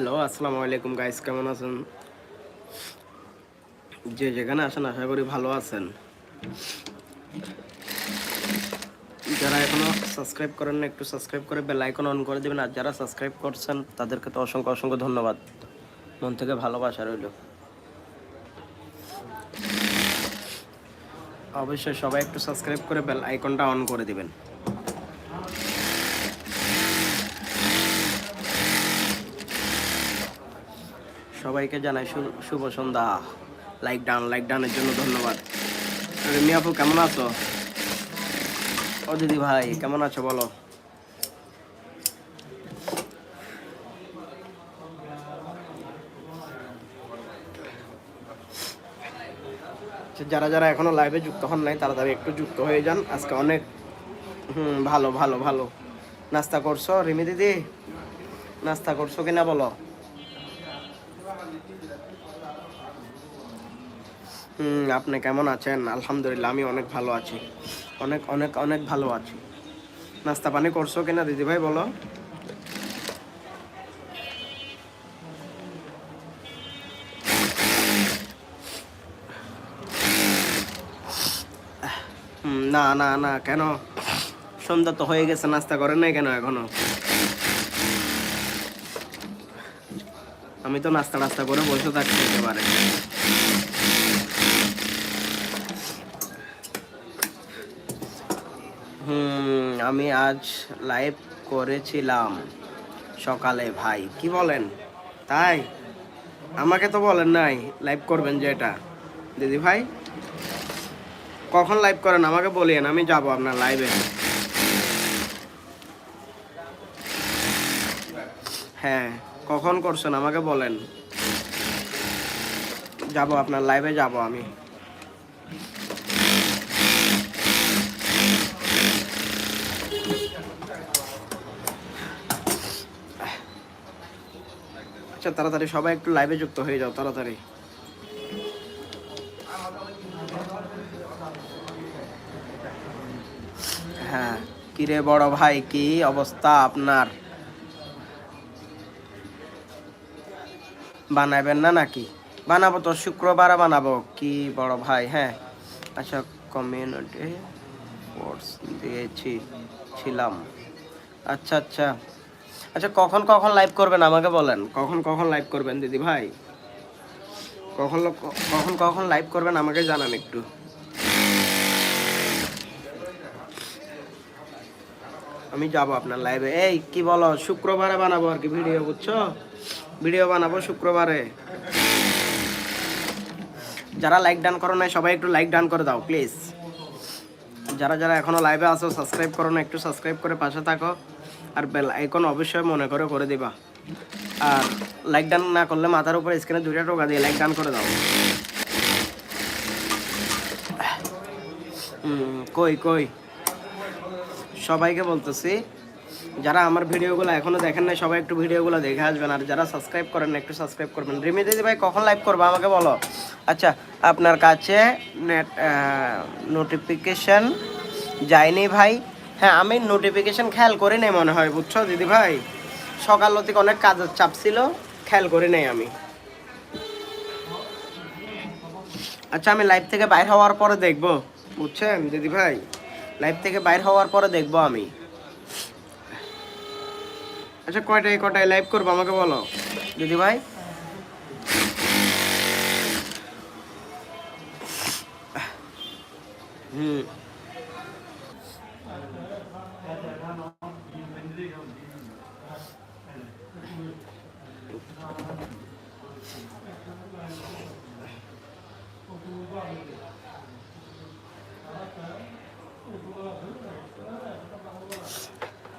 Hello, আসসালামু আলাইকুম guys কেমন আছেন? যে যেখানে আছেন আশা করি ভালো আছেন। যারা এখনও সাবস্ক্রাইব করেন না একটু সাবস্ক্রাইব করে বেল আইকন অন করে দেবেন, আর যারা সাবস্ক্রাইব করছেন, তাদেরকে তো অসংখ্য অসংখ্য ধন্যবাদ। মন থেকে ভালোবাসা রইল। অবশ্যই সবাই একটু সাবস্ক্রাইব করে বেল আইকনটা অন করে দিবেন। সবাইকে জানাই শুভ সন্ধ্যা। লাইক ডান লাইক ডানের জন্য ধন্যবাদ। রিমি আপু কেমন আছো? ও দিদি ভাই কেমন আছো বলো? আচ্ছা, যারা যারা এখনও লাইভে যুক্ত হন নাই তাড়াতাড়ি একটু যুক্ত হয়ে যান। আজকে অনেক হুম ভালো ভালো ভালো। নাস্তা করছ রিমি দিদি? নাস্তা করছ কিনা বলো? হুম, আপনি কেমন আছেন? আলহামদুলিল্লাহ, আমি অনেক ভালো আছি। অনেক অনেক অনেক ভালো আছি। নাস্তা পানি করছ কিনা দিদি ভাই বলো না না না, কেন? সন্ধ্যা তো হয়ে গেছে, নাস্তা করেন নাই কেন এখনও? আমি তো নাস্তা টাস্তা করে বসে থাকছি একেবারে। হুম, আমি আজ লাইভ করেছিলাম সকালে, ভাই। কি বলেন? তাই? আমাকে তো বলেন নাই লাইভ করবেন যে এটা। দিদি ভাই, কখন লাইভ করেন? আমাকে বলিয়েন, আমি যাব আপনার লাইভে হ্যাঁ। কখন করছেন? আমাকে বলেন। যাব, আপনার লাইভে যাব আমি। আচ্ছা তাড়াতাড়ি সবাই একটু লাইভে যুক্ত হয়ে যাও, তাড়াতাড়ি। হ্যাঁ কিরে বড় ভাই, কি অবস্থা আপনার? বানাবেন না নাকি? বানাবো তো, শুক্রবার বানাবো। কি বড় ভাই হ্যাঁ? আচ্ছা কমিউনিটি কোর্স দিয়েছি, ছিলাম। আচ্ছা আচ্ছা। আচ্ছা কখন কখন লাইভ করবেন আমাকে বলেন? কখন কখন লাইভ করবেন দিদি ভাই? কখন কখন কখন লাইভ করবেন আমাকে জানান একটু। আমি যাব আপনার লাইভে এই, কি বলো, শুক্রবারে বানাবো আর কি ভিডিও বুঝছ? ভিডিও বানাবো শুক্রবারে। যারা লাইক ডান করো না সবাই একটু লাইক ডান করে দাও প্লিজ যারা যারা এখনও লাইভে আসো সাবস্ক্রাইব করো না, একটু সাবস্ক্রাইব করে পাশে থাকো। আর বেল আইকন অবশ্যই মনে করে করে দিবা। আর লাইক ডান না করলে মাথার উপর স্ক্রিনে দুইটা টোকা দিয়ে লাইক ডান করে দাও। কই কই? সবাইকে বলতেছি যারা আমার ভিডিওগুলো এখনও দেখেন না সবাই একটু ভিডিওগুলো দেখে আসবেন। আর যারা সাবস্ক্রাইব করেন একটু সাবস্ক্রাইব করবেন। রিমি দিদি ভাই, কখন লাইভ করব আমাকে বলো? আচ্ছা আপনার কাছে নেট নোটিফিকেশন যায়নি ভাই? হ্যাঁ আমি নোটিফিকেশন খেয়াল করি নাই মনে হয়, বুঝছ দিদি ভাই? সকাল থেকে অনেক কাজের চাপ ছিল, খেয়াল করি নাই আমি। আচ্ছা আমি লাইভ থেকে বাইর হওয়ার পরে দেখব, বুঝছেন দিদি ভাই? লাইভ থেকে বাইর হওয়ার পরে দেখব আমি। আচ্ছা কয়টায় কয়টায় লাইভ করব আমাকে বলো? দিদি ভাই হুম